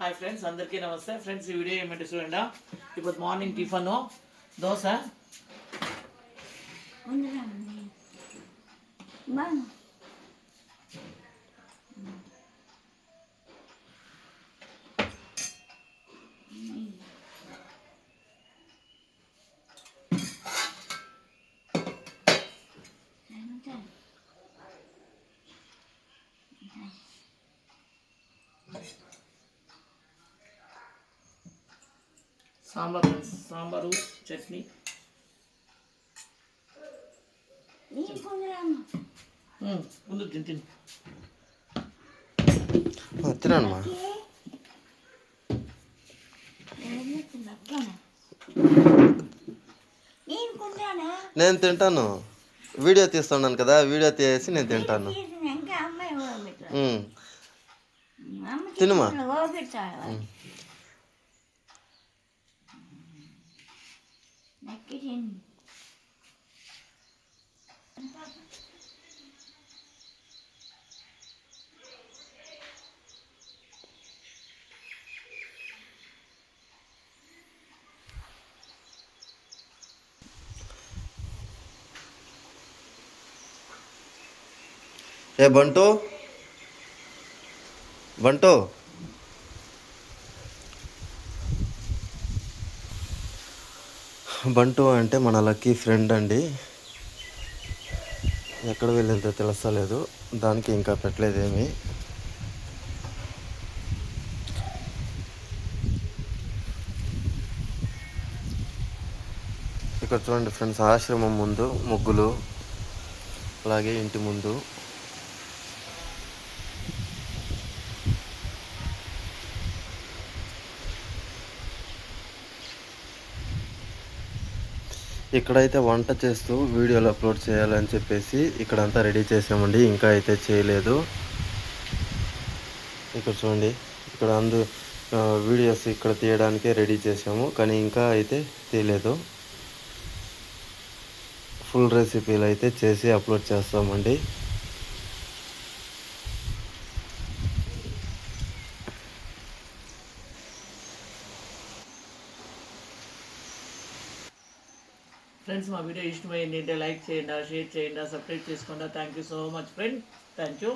Hi friends అందరికీ నమస్తే friends ఈ వీడియో ఏమంటే చూడండి ఇప్పుడు మార్నింగ్ టిఫన్ దోశ ఉందిరా బాగా Sambar sambar chutney. ముందు తిని తిని. తినమ్మా నేను తింటాను. వీడియో తీస్తున్నాను కదా వీడియో తీసి నేను తింటాను. తినుమా. Get hin. એ બંટો બંટો బంటు అంటే మన లక్కీ ఫ్రెండ్ అండి. ఎక్కడ వెళ్ళిందో తెలుస్తలేదు దానికి ఇంకా పెట్టలేదేమి. ఇక్కడ చూడండి ఫ్రెండ్స్ ఆశ్రమం ముందు ముగ్గులు అలాగే ఇంటి ముందు. ఇక్కడైతే వంట చేస్తూ వీడియోలు అప్లోడ్ చేయాలని చెప్పేసి ఇక్కడంతా రెడీ చేసామండి. ఇంకా అయితే చేయలేదు. ఇక్కడ చూడండి ఇక్కడ అందు వీడియోస్ ఇక్కడ తీయడానికే రెడీ చేసాము. కానీ ఇంకా అయితే తీయలేదు. ఫుల్ రెసిపీలు అయితే చేసి అప్లోడ్ చేస్తామండి. ఫ్రెండ్స్ మా వీడియో ఇష్టమైంది అంటే లైక్ చేయండి షేర్ చేయండి సబ్స్క్రైబ్ చేసుకోండి. Thank you so much friend thank you